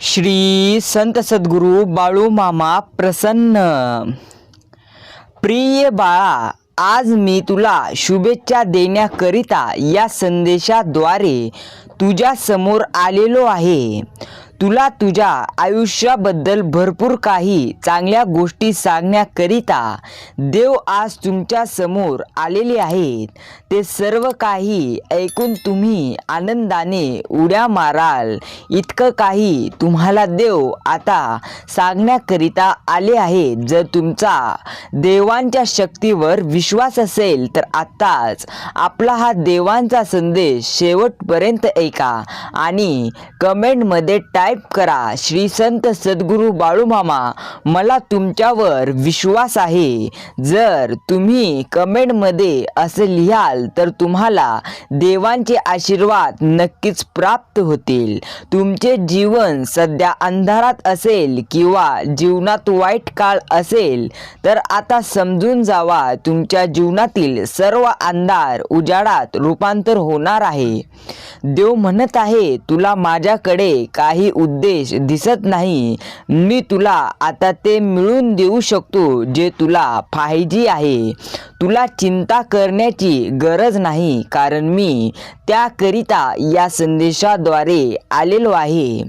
श्री संत सद्गुरू बाळू मामा प्रसन्न. प्रिय बाळा आज मी तुला शुभेच्छा देण्याकरिता या संदेशाद्वारे तुझ्या समोर आलेलो आहे. तुला तुझ्या आयुष्याबद्दल भरपूर काही चांगल्या गोष्टी सांगण्याकरिता देव आज तुमच्यासमोर आलेले आहेत. ते सर्व काही ऐकून तुम्ही आनंदाने उड्या माराल. इतकं काही तुम्हाला देव आता सांगण्याकरिता आले आहेत. जर तुमचा देवांच्या शक्तीवर विश्वास असेल तर आत्ताच आपला हा देवांचा संदेश शेवटपर्यंत ऐका आणि कमेंटमध्ये सबस्क्राईब करा. श्री संत सद्गुरू बाळूमामा मला तुमच्यावर विश्वास आहे. जर तुम्ही कमेंटमध्ये असं लिहाल तर तुम्हाला देवांचे आशीर्वाद नक्कीच प्राप्त होतील. तुमचे जीवन सध्या अंधारात असेल किंवा जीवनात वाईट काळ असेल तर आता समजून जावा तुमच्या जीवनातील सर्व अंधार उजाडात रूपांतर होणार आहे. देव म्हणत आहे तुला माझ्याकडे काही उद्देश दिसत नाही. मी तुला आता ते मिळून देऊ शकतो जे तुला पाहिजे आहे. तुला चिंता करण्याची गरज नाही कारण मी त्याकरिता या संदेशाद्वारे आलेलो आहे.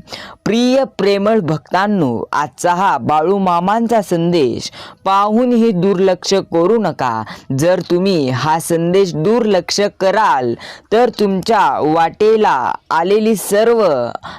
प्रिय प्रेमळ भक्तांनो आजचा हा बाळू मामांचा संदेश पाहूनही दुर्लक्ष करू नका. जर तुम्ही हा संदेश दुर्लक्ष कराल तर तुमच्या वाटेला आलेली सर्व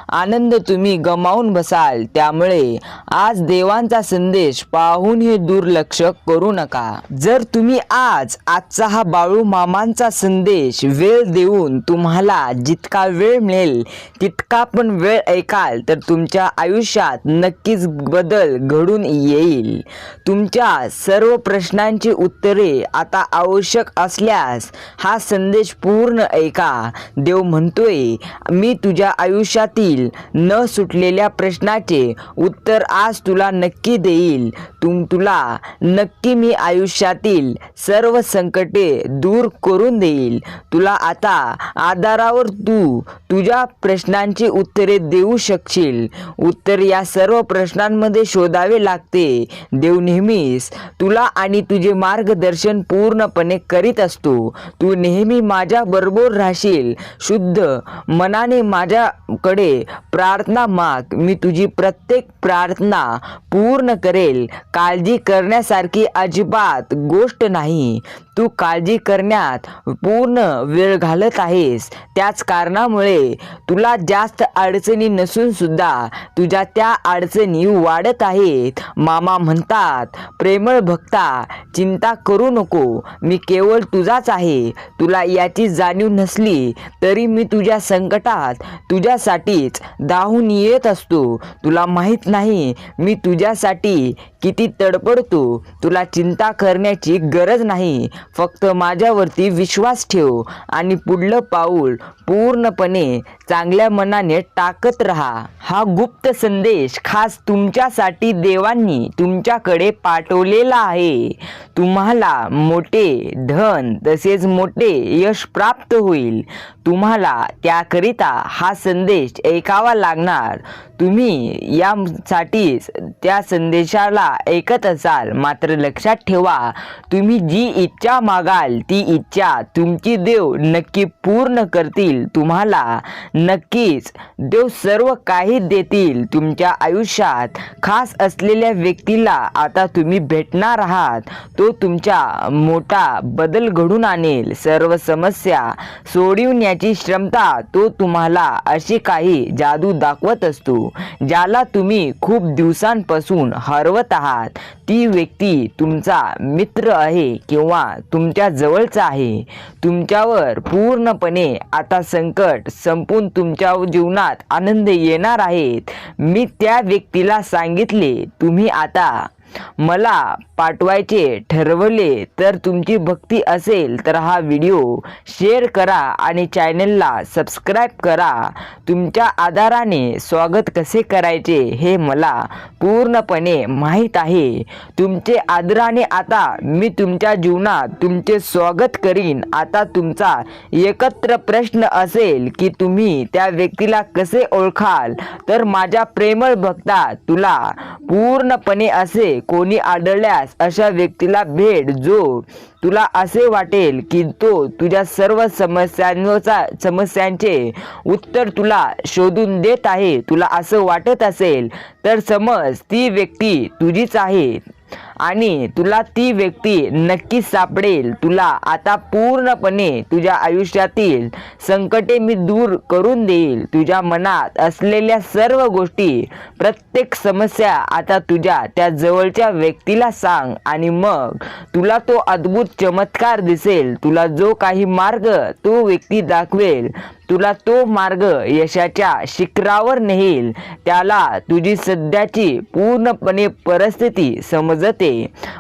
आनंद तुम्ही गमावून बसाल. त्यामुळे आज देवांचा संदेश पाहूनही दुर्लक्ष करू नका. जर तुम्ही आज आजचा हा बाळू मामांचा संदेश वेळ देऊन तुम्हाला जितका वेळ मिळेल तितका पण वेळ ऐकाल तर तुमच्या आयुष्यात नक्कीच बदल घडून येईल. तुमच्या सर्व प्रश्नांची उत्तरे आता आवश्यक असल्यास हा संदेश पूर्ण ऐका. देव म्हणतोय मी तुझ्या आयुष्यातील न सुटलेल्या प्रश्नाचे उत्तर आज तुला नक्की देईल. तुम तुला नक्की मी आयुष्यातील सर्व संकटे दूर करून देईल. तुला आता आधारावर तू तुझ्या प्रश्नांची उत्तरे देऊ शकशील. उत्तर या सर्व प्रश्नांमध्ये शोधावे लागते. देव नेहमीच तुला आणि तुझे मार्गदर्शन पूर्णपणे करीत असतो. तू नेहमी माझ्या बरोबर राहशील. शुद्ध मनाने माझ्याकडे प्रार्थना माग. मी तुझी प्रत्येक प्रार्थना पूर्ण करेल. काळजी करण्यासारखी अजिबात गोष्ट नाही. तू काळजी करण्यात पूर्ण वेळ घालत आहेस. त्याच कारणामुळे तुला जास्त अडचणी नसून सुद्धा तुझ्या त्या अडचणी वाढत आहेत. मामा म्हणतात प्रेमळ भक्ता चिंता करू नको. मी केवळ तुझाच आहे. तुला याची जाणीव नसली तरी मी तुझ्या संकटात तुझ्यासाठीच धावून येत असतो. तुला माहीत नाही मी तुझ्यासाठी किती तडपडतो. तुला चिंता करण्याची गरज नाही. फक्त माझ्यावरती विश्वास ठेव आणि पुढलं पाऊल पूर्णपणे चांगल्या मनाने टाकत राहा. हा गुप्त संदेश खास तुमच्यासाठी देवांनी तुमच्याकडे पाठवलेला आहे. तुम्हाला मोठे धन तसेच मोठे यश प्राप्त होईल. तुम्हाला त्याकरिता हा संदेश ऐकावा लागणार. तुम्ही यासाठीच त्या संदेशाला ऐकत असाल मात्र लक्षात ठेवा तुम्ही जी इच्छा मागाल ती इच्छा तुमची देव नक्की पूर्ण करतील. तुम्हाला नक्कीच देव सर्व काही देतील. तुमच्या आयुष्यात खास असलेल्या व्यक्तीला आता तुम्ही भेटणार आहात. तो तुमच्या मोठा बदल घडून आणेल. सर्व समस्या सोडवण्याची क्षमता तो तुम्हाला अशी काही जादू दाखवत असतो ज्याला तुम्ही खूप दिवसांपासून हरवत आहात. ती व्यक्ती तुमचा मित्र आहे किंवा तुमच्या जवळचा आहे. तुमच्यावर पूर्णपणे आता संकट संपून तुमच्या जीवनात आनंद येणार आहेत. मी त्या व्यक्तीला सांगितले तुम्ही आता मला पाठवायचे ठरवले तर तुमची भक्ती असेल तर हा व्हिडिओ शेअर करा आणि चॅनलला सबस्क्राईब करा. तुमच्या आधाराने स्वागत कसे करायचे हे मला पूर्णपणे माहीत आहे. तुमचे आदराने आता मी तुमच्या जीवनात तुमचे स्वागत करीन. आता तुमचा एकत्र प्रश्न असेल की तुम्ही त्या व्यक्तीला कसे ओळखाल? तर माझ्या प्रेमळ भक्ता तुला पूर्णपणे असे कोणी आढळल्यास अशा व्यक्तीला भेट जो तुला असे वाटेल की तो तुझ्या सर्व समस्यांचा समस्यांचे उत्तर तुला शोधून देत आहे तुला असं वाटत असेल तर समज ती व्यक्ती तुझीच आहे. आणि तुला ती व्यक्ती नक्कीच सापडेल. तुला आता पूर्णपणे तुझ्या आयुष्यातील संकटे मी दूर करून देईल. तुझ्या मनात असलेल्या सर्व गोष्टी प्रत्येक समस्या आता तुझ्या त्या जवळच्या व्यक्तीला सांग आणि मग तुला तो अद्भुत चमत्कार दिसेल. तुला जो काही मार्ग तो व्यक्ती दाखवेल तुला तो मार्ग यशाच्या शिखरावर नेईल. त्याला तुझी सध्याची पूर्णपणे परिस्थिती समजते.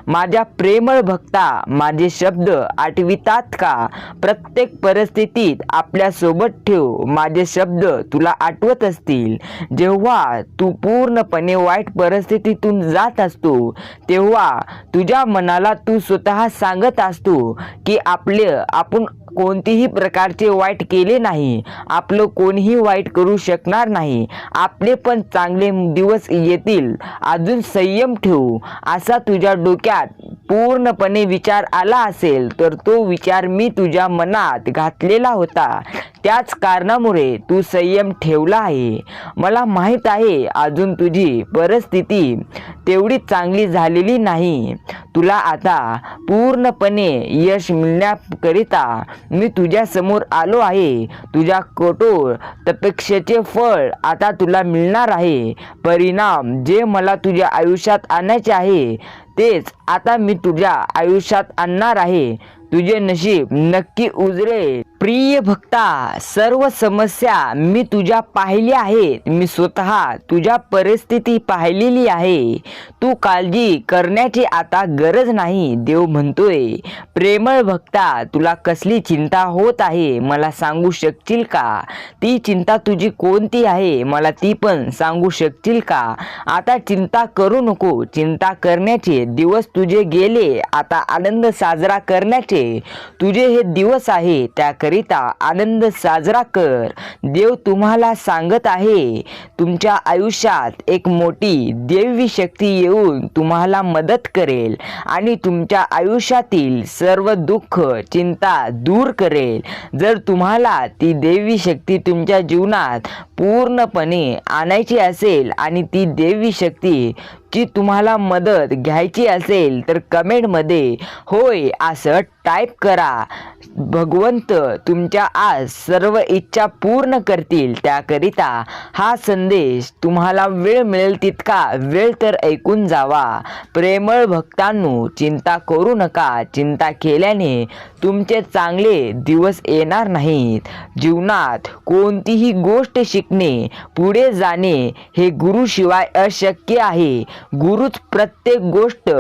माझ्या प्रेमळ भक्ता माझे शब्द आठवितात का? प्रत्येक परिस्थितीत आपल्यासोबत ठेव. माझे शब्द तुला आठवत असतील. जेव्हा तू पूर्णपणे वाईट परिस्थितीतून जात असतो तेव्हा तुझ्या मनाला तू स्वतः सांगत असतो की आपले आपण कोणतीही प्रकारचे वाईट केले नाही. आपलं कोणीही वाईट करू शकणार नाही. आपले पण चांगले दिवस येतील. अजून संयम ठेवू. असा तुझ्या डोक्यात पूर्णपणे विचार आला असेल तर तो विचार मी तुझ्या मनात घातलेला होता. त्याच कारणामुळे तू संयम ठेवला आहे. मला माहीत आहे अजून तुझी परिस्थिती तेवढी चांगली झालेली नाही. तुला आता पूर्णपणे यश मिळण्याकरिता मी तुझ्या समोर आलो आहे. तुझ्या कठोर तपेक्षेचे फळ आता तुला मिळणार आहे. परिणाम जे मला तुझ्या आयुष्यात आणायचे आहे तेच आता मी तुझ्या आयुष्यात आणणार आहे. तुझे नशीब नक्की उजळेल प्रिय भक्ता सर्व समस्या मी तुझ्या पाहिल्या आहेत. मी स्वतः तुझ्या परिस्थिती पाहिलेली आहे. तू काळजी करण्याची आता गरज नाही देव म्हणतोय. प्रेमळ भक्ता तुला कसली चिंता होत आहे मला सांगू शकशील का? ती चिंता तुझी कोणती आहे मला ती पण सांगू शकशील का? आता चिंता करू नको चिंता करण्याचे दिवस तुझे गेले आता आनंद साजरा करण्याचे तुझे हे दिवस आहे त्या करिता आनंद साजरा कर. देव तुम्हाला सांगत आहे तुमच्या आयुष्यात एक मोठी देवी शक्ती येऊन तुम्हाला मदत करेल आणि तुमच्या आयुष्यातील सर्व दुःख चिंता दूर करेल. जर तुम्हाला ती देवी शक्ती तुमच्या जीवनात पूर्णपणे आणायची असेल आणि ती देवी शक्ती ची तुम्हाला मदत घ्यायची असेल तर कमेंटमध्ये होय असं टाईप करा. भगवंत तुमच्या आज सर्व इच्छा पूर्ण करतील. त्याकरिता हा संदेश तुम्हाला वेळ मिळेल तितका वेळ तर ऐकून जावा. प्रेमळ भक्तांनो चिंता करू नका. चिंता केल्याने तुमचे चांगले दिवस येणार नाहीत. जीवनात कोणतीही गोष्ट शिकणे पुढे जाणे हे गुरुशिवाय अशक्य आहे. गुरुच प्रत्येक गोष्ट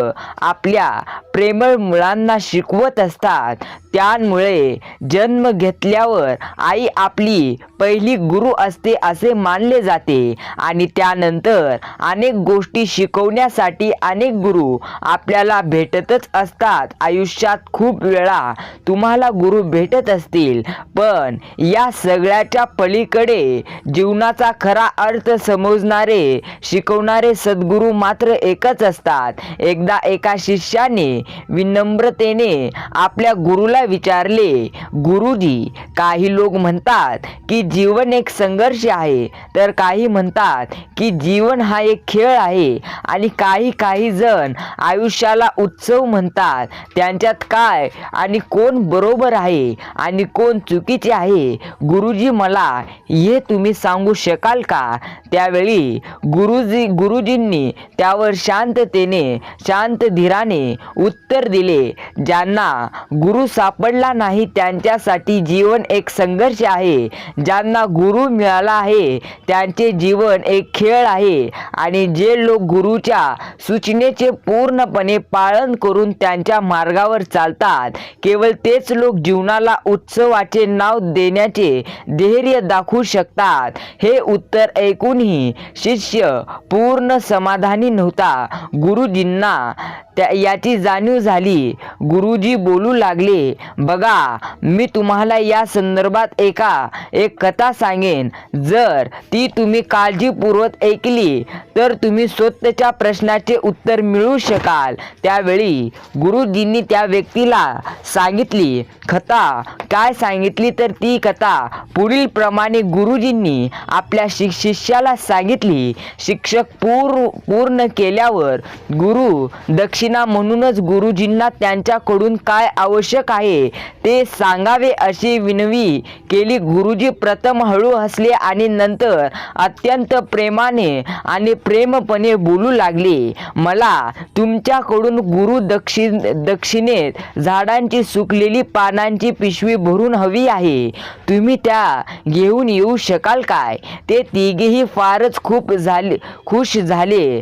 आपल्या प्रेमळ मुलांना शिकवत असतात. त्यामुळे जन्म घेतल्यावर आई आपली पहिली गुरु असते असे मानले जाते आणि त्यानंतर अनेक गोष्टी शिकवण्यासाठी अनेक गुरु आपल्याला भेटतच असतात. आयुष्यात खूप वेळा तुम्हाला गुरु भेटत असतील पण या सगळ्याच्या पलीकडे जीवनाचा खरा अर्थ समजणारे शिकवणारे सद्गुरू मात्र एकच असतात. एकदा एका शिष्याने विनम्रतेने आपल्या गुरुला विचारले गुरुजी काही लोक म्हणतात की जीवन एक संघर्ष आहे तर काही म्हणतात की जीवन हा एक खेळ आहे आणि काही काही जण आयुष्याला उत्सव म्हणतात. त्यांच्यात काय आणि कोण बरोबर आहे आणि कोण चुकीचे आहे? गुरुजी मला हे तुम्ही सांगू शकाल का? त्यावेळी गुरुजी गुरुजींनी त्यावर शांततेने शांत धीराने उत्तर दिले ज्यांना गुरु सापडला नाही त्यांच्यासाठी जीवन एक संघर्ष आहे. ज्यांना गुरु मिळाला आहे त्यांचे जीवन एक खेळ आहे. आणि जे लोक गुरुच्या सूचनेचे पूर्णपणे पालन करून त्यांच्या मार्गावर चालतात केवळ तेच लोक जीवनाला उत्सवाचे नाव देण्याचे धैर्य दाखवू शकतात. हे उत्तर ऐकूनही शिष्य पूर्ण समाधानी नव्हता. गुरुजींना त्या याची जाणीव झाली. गुरुजी बोल लागले. बघा मी तुम्हाला या संदर्भात एका एक कथा सांगेन. जर ती तुम्ही काळजीपूर्वक ऐकली तर तुम्ही स्वतःच्या प्रश्नाचे उत्तर मिळू शकाल. त्यावेळी गुरुजींनी त्या व्यक्तीला सांगितली कथा काय सांगितली तर ती कथा? पुढील प्रमाणे गुरुजींनी आपल्या शिक शिष्याला सांगितली. शिक्षक पूर पूर्ण केल्यावर गुरु दक्षिणा म्हणूनच गुरुजींना त्यांच्याकडून काय आवश्यक आहे. ते सांगावे अशी विनवी केली गुरुजी प्रथम हळू हसले आणि नंतर अत्यंत प्रेमाने आणि प्रेमपणे बोलू लागले मला तुमच्याकडून गुरु दक्षिण दक्षिणेत झाडांची सुकलेली पानांची पिशवी भरून हवी आहे. तुम्ही त्या घेऊन येऊ शकाल काय? ते तिघेही फारच खूप झाले खुश झाले.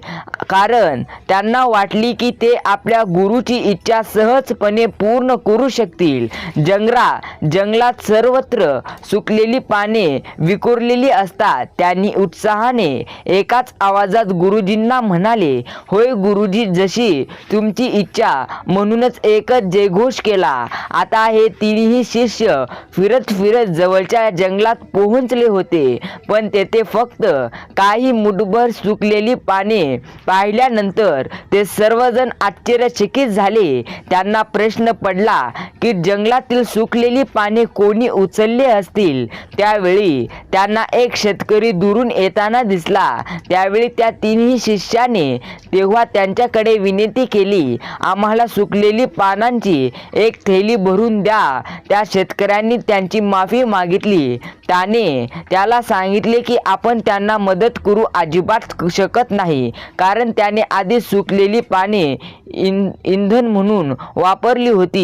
कारण त्यांना वाटली की ते आपल्या गुरुची इच्छा सहजपणे पूर्ण करू शकतील. जंगरा जंगलात सर्वत्र सुकलेली पाने विखुरलेली असतात. त्यांनी उत्साहाने एकाच आवाजात गुरुजींना म्हणाले होय गुरुजी जशी तुमची इच्छा म्हणूनच एकच जयघोष केला. आता हे तिन्ही शिष्य फिरत फिरत जवळच्या जंगलात पोहोचले होते. पण तेथे फक्त काही मुठभर सुकलेली पाने पाहिल्यानंतर ते सर्वजण आश्चर्यचकित झाले. त्यांना प्रश्न पडला की जंगलातील सुकलेली पाने कोणी उचलले असतील? त्यावेळी त्यांना एक शेतकरी दुरून येताना दिसला. त्यावेळी त्या तिन्ही शिष्याने तेव्हा त्यांच्याकडे विनंती केली आम्हाला सुकलेली पानांची एक थैली भरून द्या. त्या शेतकऱ्यांनी त्यांची माफी मागितली. त्याने त्याला सांगितले की आपण त्यांना मदत करू अजिबात शकत नाही कारण त्याने आधी सुकलेली पाने इं इंधन म्हणून वापरली होती.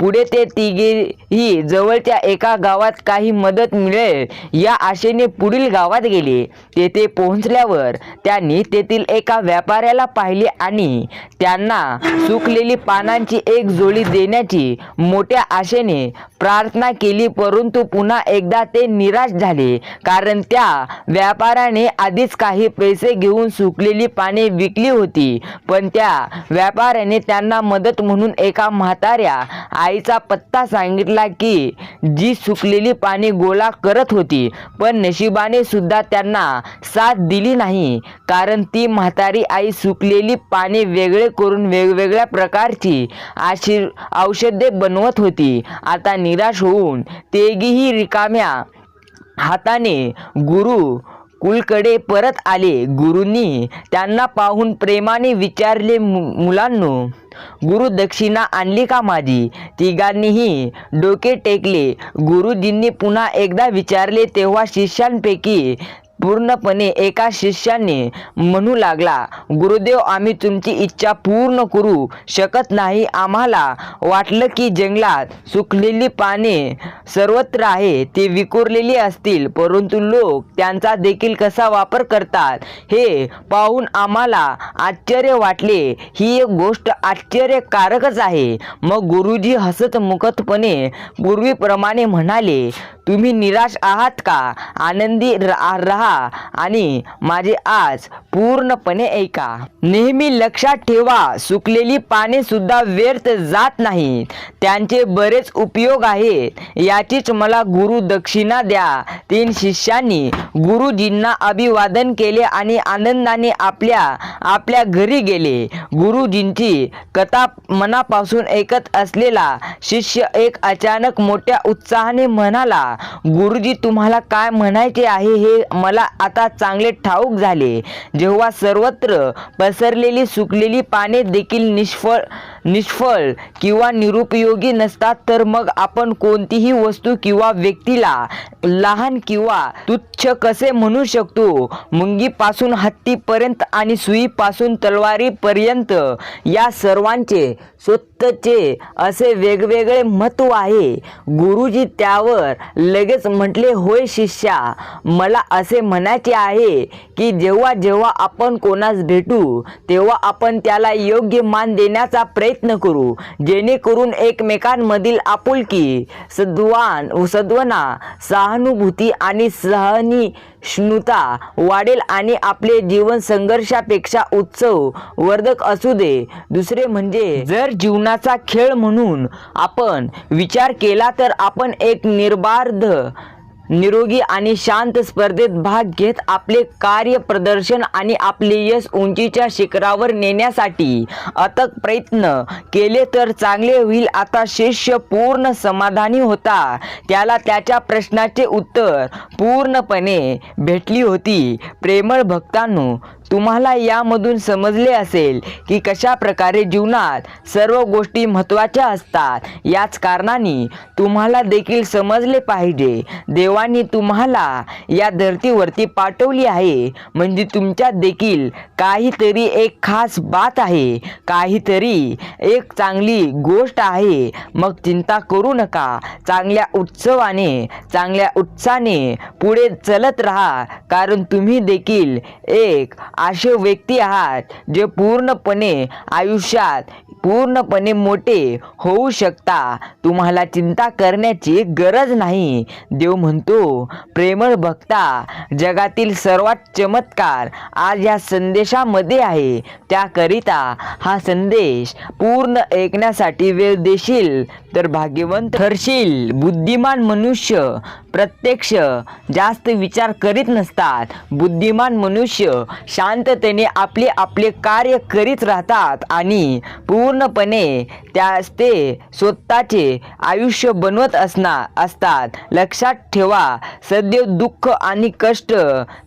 पुढे ते तिघेही जवळच्या एका गावात काही मदत मिळेल या आशेने पुढील गावात गेले. तेथे पोहोचल्यावर त्यांनी तेथील एका व्यापाऱ्याला पाहिले आणि त्यांना सुकलेली पानांची एक जोडी देण्याची मोठ्या आशेने प्रार्थना केली परंतु पुन्हा एकदा ते निराश झाले कारण त्या व्यापाऱ्याने आधीच काही पैसे घेऊन सुकलेली पाने विकली होती. पण त्या व्यापाऱ्याने त्यांना मदत म्हणून एका म्हाताऱ्या आईचा पत्ता सांगितला की जी सुकलेली पाने गोळा करत होती पण नशिबाने सुद्धा त्यांना साथ दिली नाही. कारण ती म्हातारी आई सुकलेली पाने वेगळे करून वेगवेगळ्या प्रकारची आशीर औषधे बनवत होती. आता निराश होऊन तेगीही रिकाम्या हाताने गुरु कुलकडे परत आले. गुरुंनी त्यांना पाहून प्रेमाने विचारले "मु- मुलांनो गुरु दक्षिणा आणली का माझी? तिघांनीही डोके टेकले. गुरुजींनी पुन्हा एकदा विचारले तेव्हा शिष्यांपैकी पूर्णपणे एका शिष्याने म्हणू लागला गुरुदेव आम्ही तुमची इच्छा पूर्ण करू शकत नाही. आम्हाला वाटलं की जंगलात सुकलेली पाने सर्वत्र आहे ती विखुरलेली असतील परंतु लोक त्यांचा देखील कसा वापर करतात हे पाहून आम्हाला आश्चर्य वाटले. ही एक गोष्ट आश्चर्यकारकच आहे. मग गुरुजी हसत मुखतपणे पूर्वीप्रमाणे म्हणाले तुम्ही निराश आहात का? आनंदी रा- राहा आणि माझे आज पूर्णपणे ऐका. नेहमी लक्षात ठेवा सुकलेली पाने सुद्धा व्यर्थ जात नाहीत. त्यांचे बरेच उपयोग आहेत. याचीच मला गुरु दक्षिणा द्या. तीन शिष्यांनी गुरुजींना अभिवादन केले आणि आनंदाने आपल्या आपल्या घरी गेले. गुरुजींची कथा मनापासून ऐकत असलेला शिष्य एक अचानक मोठ्या उत्साहाने म्हणाला गुरुजी तुम्हाला काय म्हणायचे आहे हे मला आता चांगले ठाऊक झाले. जेव्हा सर्वत्र पसरलेली सुकलेली पाने देखील निष्फळ निष्फळ किंवा निरुपयोगी नसतात तर मग आपण कोणतीही वस्तू किंवा व्यक्तीला लहान किंवा तुच्छ कसे म्हणू शकतो? मुंगीपासून हत्तीपर्यंत आणि सुईपासून तलवारीपर्यंत या सर्वांचे स्वतःचे असे वेगवेगळे महत्त्व आहे. गुरुजी त्यावर लगेच म्हटले होय शिष्या मला असे म्हणायचे आहे की जेव्हा जेव्हा आपण कोणास भेटू तेव्हा आपण त्याला योग्य मान देण्याचा प्रयत्न प्रयत्न करू. जेणेकरून एकमेकांमधील आपुलकी सद्वान सद्वना सहानुभूती आणि सहनिष्णुता वाढेल आणि आपले जीवन संघर्षापेक्षा उत्सव वर्धक असू दे. दुसरे म्हणजे जर जीवनाचा खेळ म्हणून आपण विचार केला तर आपण एक निर्बाध निरोगी आणि शांत स्पर्धेत भाग घेत आपले कार्य प्रदर्शन आणि आपले यश उंचीच्या शिखरावर नेण्यासाठी अथक प्रयत्न केले तर चांगले होईल. आता शिष्य पूर्ण समाधानी होता. त्याला त्याच्या प्रश्नाचे उत्तर पूर्णपणे भेटली होती. प्रेमळ भक्तांनो तुम्हाला यामधून समजले असेल की कशा प्रकारे जीवनात सर्व गोष्टी महत्त्वाच्या असतात. याच कारणाने तुम्हाला देखील समजले पाहिजे. देवाने तुम्हाला या धर्तीवरती पाठवली आहे. म्हणजे तुमच्यात देखील काहीतरी एक खास बात आहे. काहीतरी एक चांगली गोष्ट आहे. मग चिंता करू नका. चांगल्या उत्सवाने चांगल्या उत्साहाने पुढे चलत राहा. कारण तुम्ही देखील एक असे व्यक्ती आहात जे पूर्णपणे आयुष्यात पूर्णपणे मोठे होऊ शकता. तुम्हाला चिंता करण्याची गरज नाही. देव म्हणतो प्रेमळ भक्ता जगातील सर्वात चमत्कार आज या संदेशामध्ये आहे. त्याकरिता हा संदेश पूर्ण ऐकण्यासाठी वेळ देशील तर भाग्यवंत ठरशील. बुद्धिमान मनुष्य प्रत्यक्ष जास्त विचार करीत नसतात. बुद्धिमान मनुष्य शा शांततेने आपले आपले कार्य करीत राहतात आणि पूर्णपणे त्यास ते स्वतःचे आयुष्य बनवत असणार असतात. लक्षात ठेवा सदैव दुःख आणि कष्ट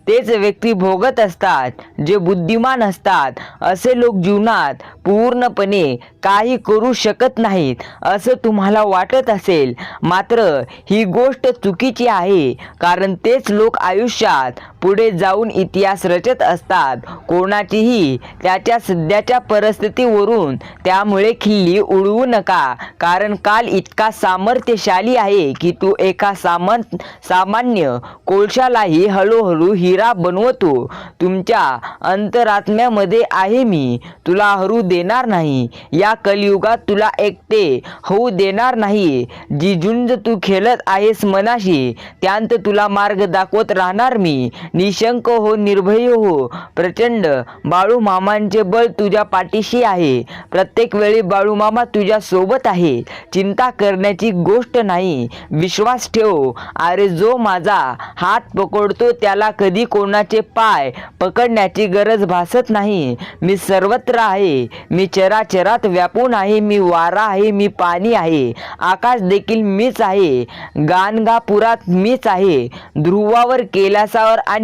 तेच व्यक्ती भोगत असतात जे बुद्धिमान असतात. असे लोक जीवनात पूर्णपणे काही करू शकत नाहीत असं तुम्हाला वाटत असेल. मात्र ही गोष्ट चुकीची आहे कारण तेच लोक आयुष्यात पुढे जाऊन इतिहास रचत असतात. कोणाचीही त्याच्या सध्याच्या परिस्थितीवरून त्यामुळे खिल्ली उडवू नका. कारण काल इतका सामर्थ्यशाली आहे की तू एका सामंत सामान्य कोळशालाही हळूहळू हिरा बनवतो. तुमच्या अंतरात्म्यामध्ये आहे मी. तुला हरू देणार नाही. या कलियुगात तुला एकटे होऊ देणार नाही. जी झुंज तू खेळत आहेस मनाशी त्यांत तुला मार्ग दाखवत राहणार मी. निशंक हो निर्भय हो. प्रचंड. बाळू मामांचे बळ तुझ्या पाठीशी आहे. प्रत्येक वेळी बाळू मामा तुझ्या सोबत आहे. चिंता करण्याची गोष्ट नाही. विश्वास ठेव. अरे जो माझा हात पकडतो त्याला कधी कोणाचे पाय पकडण्याची गरज भासत नाही. मी सर्वत्र आहे. मी चराचरात व्यापून आहे. मी वारा आहे. मी पाणी आहे. आकाश देखील मीच आहे. गानगापुरात मीच आहे. ध्रुवावर कैलासावर आणि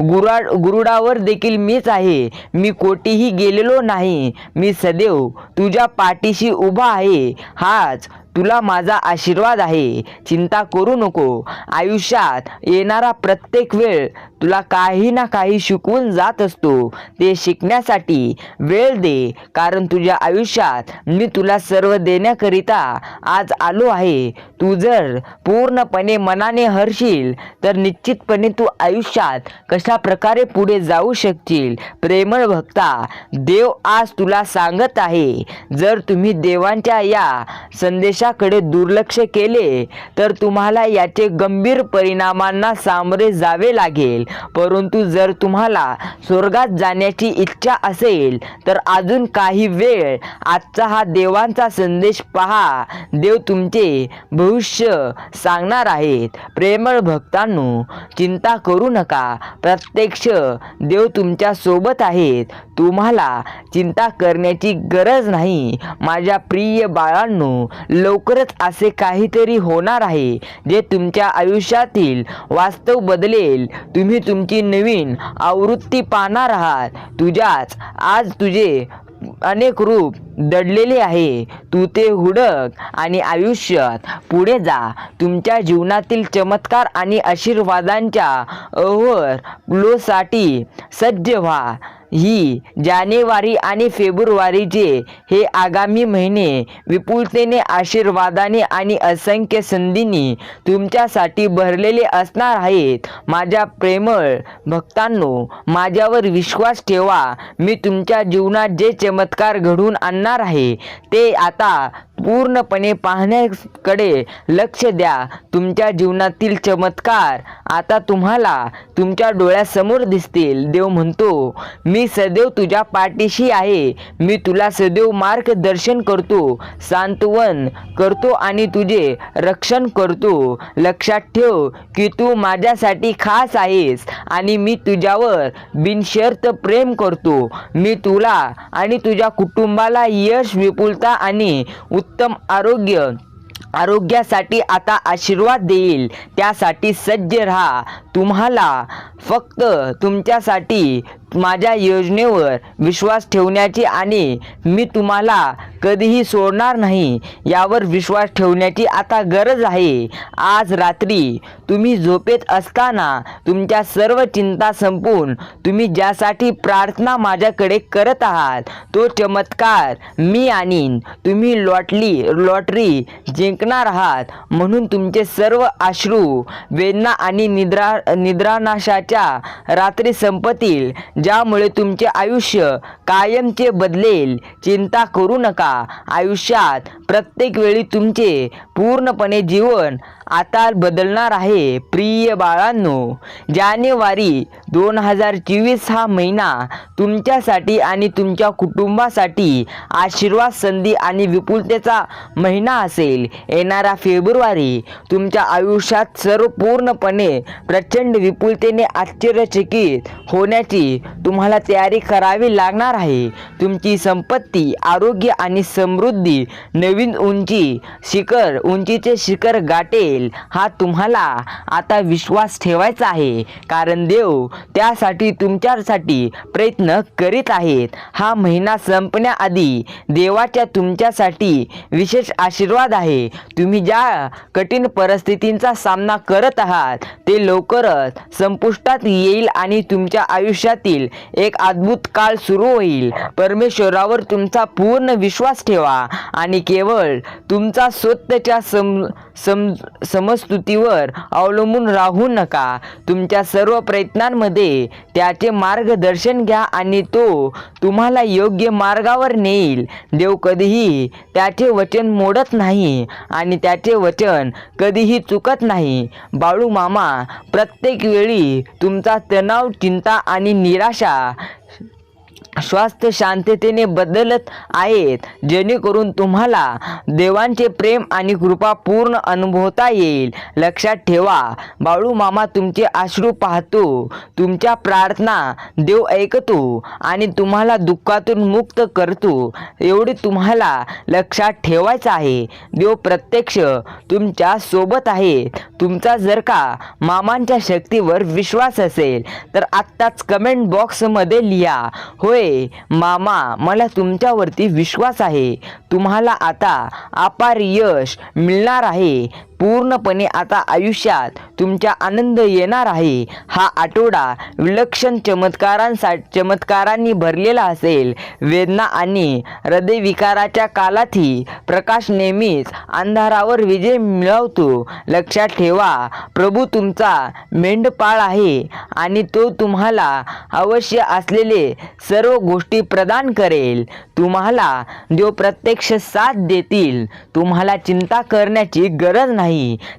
गुराड गुरुडावर देखील मीच आहे. मी कोठेही गेलेलो नाही. मी सदैव तुझ्या पाठीशी उभा आहे. हाच तुला माझा आशीर्वाद आहे. चिंता करू नको. आयुष्यात येणारा प्रत्येक वेळ तुला काही ना काही शिकवून जात असतो. ते शिकण्यासाठी वेळ दे. कारण तुझ्या आयुष्यात मी तुला सर्व देण्याकरिता आज आलो आहे. तू जर पूर्णपणे मनाने हरशील तर निश्चितपणे तू आयुष्यात कशा प्रकारे पुढे जाऊ शकशील? प्रेमळ भक्ता देव आज तुला सांगत आहे. जर तुम्ही देवांच्या या संदेशाकडे दुर्लक्ष केले तर तुम्हाला याचे गंभीर परिणामांना सामोरे जावे लागेल. परंतु जर तुम्हाला स्वर्गात जाण्याची इच्छा असेल तर अजून काही वेळ. आजचा हा देवांचा संदेश पहा. देव तुमचे भविष्य सांगणार आहेत. प्रेमळ भक्तांनो चिंता करू नका. प्रत्यक्ष देव तुमच्यासोबत आहेत. तुम्हाला चिंता करण्याची गरज नाही. माझ्या प्रिय बाळांनो लवकरच असे काहीतरी होणार आहे जे तुमच्या आयुष्यातील वास्तव बदलेल. तुम्ही तुमची नवीन आवृत्ती पाहणार आहात. तुझ्याच आज तुझे अनेक रूप दडलेले आहे. तू ते हुडक आणि आयुष्यात पुढे जा. तुमच्या जीवनातील चमत्कार आणि आशीर्वादांच्या ओव्हरफ्लोसाठी सज्ज व्हा. ही जानेवारी आणि फेब्रुवारीचे हे आगामी महिने विपुलतेने आशीर्वादाने आणि असंख्य संधींनी तुमच्यासाठी भरलेले असणार आहेत. माझ्या प्रेमळ भक्तांनो माझ्यावर विश्वास ठेवा. मी तुमच्या जीवनात जे चमत्कार घडवून आणणार आहे ते आता पूर्णपणे पाहण्याकडे लक्ष द्या. तुमच्या जीवनातील चमत्कार आता तुम्हाला तुमच्या डोळ्यासमोर दिसतील. देव म्हणतो मी सदैव तुझ्या पाठीशी आहे. मी तुला सदैव मार्गदर्शन करतो सांत्वन करतो आणि तुझे रक्षण करतो. लक्षात ठेव की तू माझ्यासाठी खास आहेस आणि मी तुझ्यावर बिनशर्त प्रेम करतो. मी तुला आणि तुझ्या कुटुंबाला यश विपुलता आणि उत्तम आरोग्य. आरोग्यासाठी आता आशीर्वाद देईल. त्यासाठी सज्ज राहा. तुम्हाला फक्त तुमच्यासाठी माझ्या योजनेवर विश्वास ठेवण्याची आणि मी तुम्हाला कधीही सोडणार नाही यावर विश्वास ठेवण्याची आता गरज आहे. आज रात्री तुम्ही झोपेत असताना तुमच्या सर्व चिंता संपून तुम्ही ज्यासाठी प्रार्थना माझ्याकडे करत आहात तो चमत्कार मी आणीन. तुम्ही लॉटली लॉटरी जिंकणार आहात म्हणून तुमचे सर्व अश्रू वेदना आणि निद्रा निद्रानाशाच्या रात्री संपतील. ज्यामुळे तुमचे आयुष्य कायमचे बदलेल. चिंता करू नका. आयुष्यात प्रत्येक वेळी तुमचे पूर्णपणे जीवन आता बदलणार आहे प्रिय बाळांनो. जानेवारी दोन हजार चोवीस हा महिना तुमच्यासाठी आणि तुमच्या कुटुंबासाठी आशीर्वाद संधी आणि विपुलतेचा महिना असेल. येणारा फेब्रुवारी तुमच्या आयुष्यात सर्व पूर्णपणे प्रचंड विपुलतेने आश्चर्यचकित होण्याची तुम्हाला तयारी करावी लागणार आहे. तुमची संपत्ती आरोग्य आणि समृद्धी नवीन उंची शिखर उंचीचे शिखर गाठेल हा तुम्हाला आता विश्वास ठेवायचा आहे. कारण देव त्यासाठी तुमच्यासाठी प्रयत्न करीत आहेत. हा महिना संपण्याआधी देवाच्या तुमच्यासाठी विशेष आशीर्वाद आहे. तुम्ही ज्या कठीण परिस्थितींचा सामना करत आहात ते लवकरच संपुष्टात येईल आणि तुमच्या आयुष्यातील एक अद्भुत काळ सुरू होईल. परमेश्वरावर तुमचा पूर्ण विश्वास ठेवा आणि केवळ तुमचा स्वतःच्या सम सम समस्तुतीवर अवलंबून राहू नका. तुमच्या सर्व प्रयत्नांमध्ये त्याचे मार्गदर्शन घ्या आणि तो तुम्हाला योग्य मार्गावर नेईल. देव कधीही त्याचे वचन मोडत नाही आणि त्याचे वचन कधीही चुकत नाही. बाळू मामा प्रत्येक वेळी तुमचा तणाव चिंता आणि निरा निराशा स्वास्थ्य शांततेने बदलत आहेत. जेणेकरून तुम्हाला देवांचे प्रेम आणि कृपा पूर्ण अनुभवता येईल. लक्षात ठेवा बाळू मामा तुमचे आश्रू पाहतो. तुमच्या प्रार्थना देव ऐकतो आणि तुम्हाला दुःखातून मुक्त करतो. एवढे तुम्हाला लक्षात ठेवायचं आहे. देव प्रत्यक्ष तुमच्यासोबत आहे. तुमचा जर का मामांच्या शक्तीवर विश्वास असेल तर आत्ताच कमेंट बॉक्समध्ये लिहा. होय मामा मला तुमच्यावरती विश्वास आहे. तुम्हाला आता अपार यश मिळणार आहे. पूर्णपणे आता आयुष्यात तुमच्या आनंद येणार आहे. हा आठवडा विलक्षण चमत्कारांसा चमत्कारांनी भरलेला असेल. वेदना आणि हृदयविकाराच्या कालातही प्रकाश नेहमीच अंधारावर विजय मिळवतो. लक्षात ठेवा प्रभू तुमचा मेंढपाळ आहे आणि तो तुम्हाला अवश्य असलेले सर्व गोष्टी प्रदान करेल. तुम्हाला देव प्रत्यक्ष साथ देतील तुम्हाला चिंता करण्याची गरज नाही.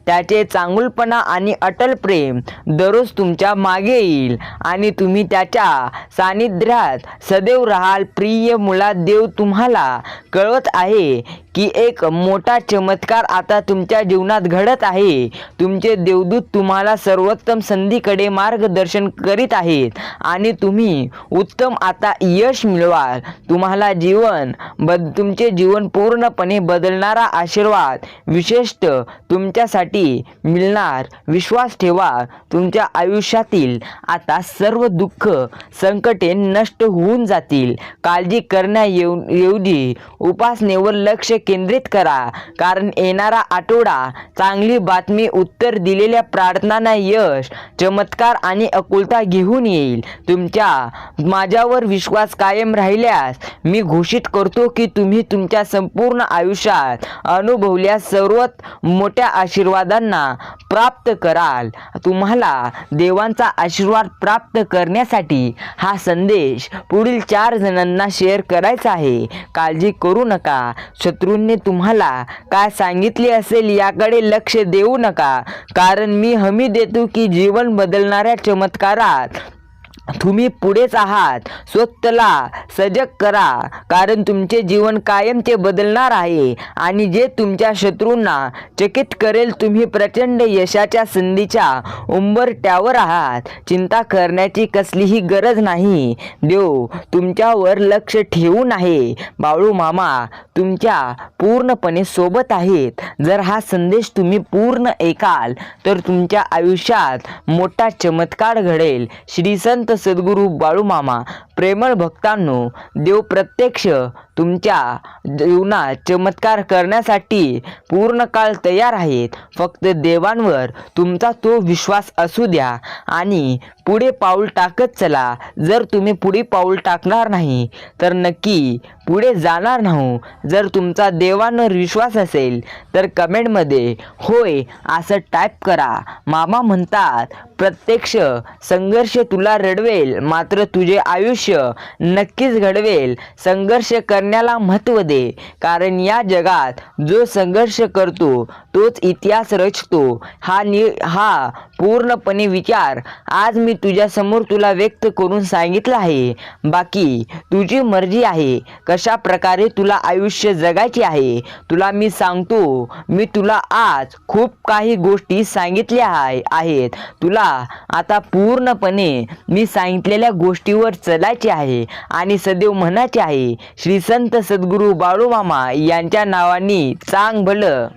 त्याचे चांगुलपणा आणि अटल प्रेम दररोज तुमच्या मागे येईल. आणि तुम्ही त्याच्या सानिध्यात सदैव राहाल. प्रिय मुला देव तुम्हाला. कळवत आहे की एक मोठा चमत्कार आता तुमच्या जीवनात घडत आहे. तुमचे देवदूत तुम्हाला सर्वोत्तम संधीकडे मार्गदर्शन करीत आहेत. आणि तुम्ही उत्तम आता यश मिळवाल. तुम्हाला जीवन बद तुमचे जीवन पूर्णपणे बदलणारा आशीर्वाद. विशेषतः तुमच्यासाठी मिळणार विश्वास ठेवा. तुमच्या आयुष्यातील आता सर्व दुःख संकटे नष्ट होऊन जातील. काळजी करण्या येव एवढी उपासनेवर लक्ष केंद्रित करा. कारण येणारा आठवडा चांगली बातमी उत्तर दिलेल्या प्रार्थनांना यश चमत्कार आणि अकुलता घेऊन येईल. तुमच्या माझ्यावर विश्वास कायम राहिल्यास मी घोषित करतो की तुम्ही तुमच्या संपूर्ण आयुष्यात अनुभवल्या सर्वात मोठ्या आशीर्वादांना प्राप्त कराल. तुम्हाला देवांचा आशीर्वाद प्राप्त करण्यासाठी हा संदेश पुढील चार जणांना शेअर करायचा आहे. काळजी करू नका. शत्रूंनी तुम्हाला काय सांगितले असेल याकडे लक्ष देऊ नका. कारण मी हमी देतो की जीवन बदलणाऱ्या चमत्कारात तुम्ही पुढेच आहात. स्वतःला सजग करा कारण तुमचे जीवन कायमचे बदलणार आहे. आणि जे तुमच्या शत्रूंना चकित करेल तुम्ही प्रचंड यशाच्या संधीच्या उंबरट्यावर आहात. चिंता करण्याची कसलीही गरज नाही. देव तुमच्यावर लक्ष ठेवून आहे. बाळू मामा तुमच्या पूर्णपणे सोबत आहेत. जर हा संदेश तुम्ही पूर्ण ऐकाल तर तुमच्या आयुष्यात मोठा चमत्कार घडेल. श्री संत सद्गुरू बाळूमामा प्रेमळ भक्तांनो देव प्रत्यक्ष तुमच्या जीवनात चमत्कार करण्यासाठी पूर्ण काळ तयार आहेत. फक्त देवांवर तुमचा तो विश्वास असू द्या आणि पुढे पाऊल टाकत चला. जर तुम्ही पुढे पाऊल टाकणार नाही तर नक्की पुढे जाणार नाही. जर तुमचा देवांवर विश्वास असेल तर कमेंटमध्ये होय असं टाईप करा. मामा म्हणतात प्रत्यक्ष संघर्ष तुला रडवेल मात्र तुझे आयुष्य नक्कीच घडवेल. संघर्ष कर करण्याला महत्त्व दे. कारण या जगात जो संघर्ष करतो तोच इतिहास रचतो. हा नि हा पूर्णपणे विचार आज मी तुझ्यासमोर तुला व्यक्त करून सांगितलं आहे. बाकी तुझी मर्जी आहे. कशा प्रकारे तुला आयुष्य जगायचे आहे तुला मी सांगतो. मी तुला आज खूप काही गोष्टी सांगितल्या आहे आहेत. तुला आता पूर्णपणे मी सांगितलेल्या गोष्टीवर चलायचे आहे आणि सदैव म्हणायचे आहे श्री संत सद्गुरू बाळूमामा यांच्या नावाने चांग भलं